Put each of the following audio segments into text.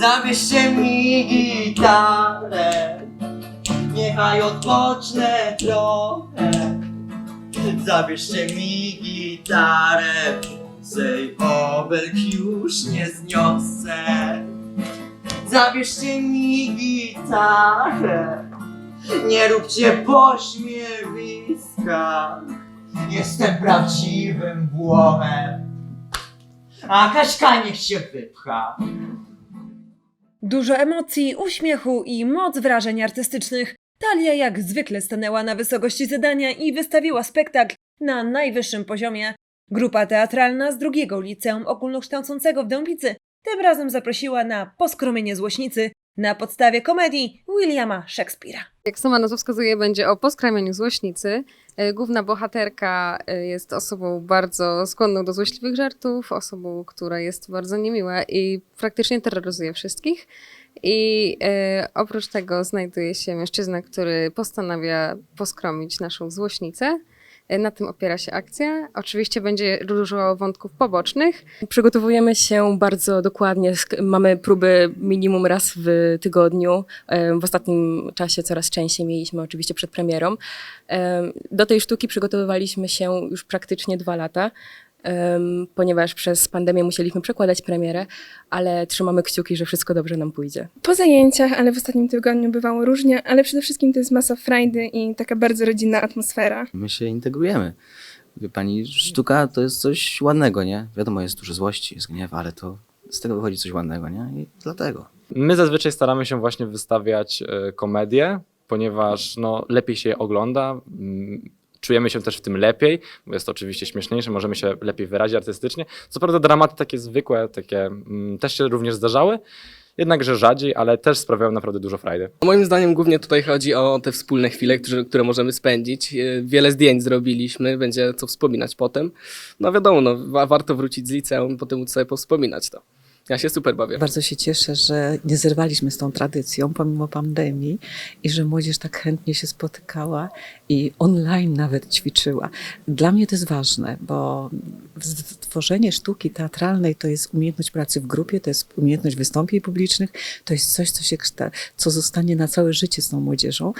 Zabierzcie mi gitarę. Niechaj odpocznę trochę. Zabierzcie mi gitarę. Więcej obelg już nie zniosę. Zabierzcie mi gitarę. Nie róbcie pośmiewiska. Jestem prawdziwym Włochem A Kaśka niech się wypcha Dużo emocji, uśmiechu i moc wrażeń artystycznych. Talia jak zwykle stanęła na wysokości zadania i wystawiła spektakl na najwyższym poziomie. Grupa teatralna z drugiego liceum ogólnokształcącego w Dębicy tym razem zaprosiła na poskromienie złośnicy na podstawie komedii Williama Shakespeare'a. Jak sama nazwa wskazuje, będzie o poskramianiu złośnicy. E, Główna bohaterka e, jest osobą bardzo skłonną do złośliwych żartów, osobą, która jest bardzo niemiła i praktycznie terroryzuje wszystkich. I e, oprócz tego znajduje się mężczyzna, który postanawia poskromić naszą złośnicę. E, Na tym opiera się akcja. Oczywiście będzie dużo wątków pobocznych. Przygotowujemy się bardzo dokładnie. Mamy próby minimum raz w tygodniu. Em, W ostatnim czasie coraz częściej mieliśmy oczywiście przed premierą. Em, Do tej sztuki przygotowywaliśmy się już praktycznie dwa lata, ponieważ przez pandemię musieliśmy przekładać premierę, ale trzymamy kciuki, że wszystko dobrze nam pójdzie. Po zajęciach, ale w ostatnim tygodniu bywało różnie, ale przede wszystkim to jest masa frajdy i taka bardzo rodzinna atmosfera. My się integrujemy. Wie pani, sztuka to jest coś ładnego, nie? Wiadomo, jest dużo złości, jest gniew, ale to z tego wychodzi coś ładnego, nie? I dlatego. My zazwyczaj staramy się właśnie wystawiać e, komedie, ponieważ no, lepiej się je ogląda. mm, Czujemy się też w tym lepiej, bo jest to oczywiście śmieszniejsze, możemy się lepiej wyrazić artystycznie. Co prawda dramaty takie zwykłe, takie mm, też się również zdarzały, jednakże rzadziej, ale też sprawiają naprawdę dużo frajdy. Moim zdaniem głównie tutaj chodzi o te wspólne chwile, które, które możemy spędzić. E, Wiele zdjęć zrobiliśmy, będzie co wspominać potem. No wiadomo, no, wa- warto wrócić z liceum, potem móc sobie powspominać to. Ja się super bawię. Bardzo się cieszę, że nie zerwaliśmy z tą tradycją pomimo pandemii i że młodzież tak chętnie się spotykała i online nawet ćwiczyła. Dla mnie to jest ważne, bo tworzenie sztuki teatralnej to jest umiejętność pracy w grupie, to jest umiejętność wystąpień publicznych, to jest coś, co, się, co zostanie na całe życie z tą młodzieżą.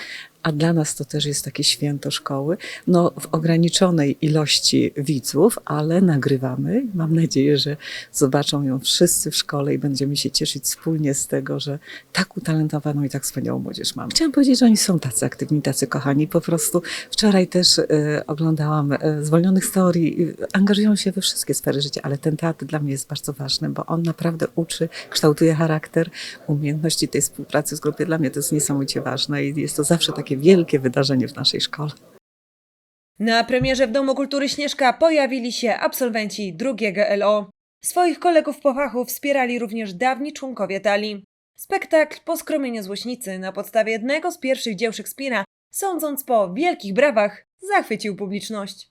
A dla nas to też jest takie święto szkoły. No, w ograniczonej ilości widzów, ale nagrywamy. Mam nadzieję, że zobaczą ją wszyscy w szkole i będziemy się cieszyć wspólnie z tego, że tak utalentowaną i tak wspaniałą młodzież mamy. Chciałam powiedzieć, że oni są tacy aktywni, tacy kochani. Po prostu wczoraj też e, oglądałam e, Zwolnionych z. E, Angażują się we wszystkie sfery życia, ale ten teatr dla mnie jest bardzo ważny, bo on naprawdę uczy, kształtuje charakter, umiejętności tej współpracy z grupy. Dla mnie to jest niesamowicie ważne i jest to zawsze takie wielkie wydarzenie w naszej szkole. Na premierze w Domu Kultury Śnieżka pojawili się absolwenci drugiego LO. Swoich kolegów po fachu wspierali również dawni członkowie Talii. Spektakl Poskromienie Złośnicy na podstawie jednego z pierwszych dzieł Szekspira, sądząc po wielkich brawach, zachwycił publiczność.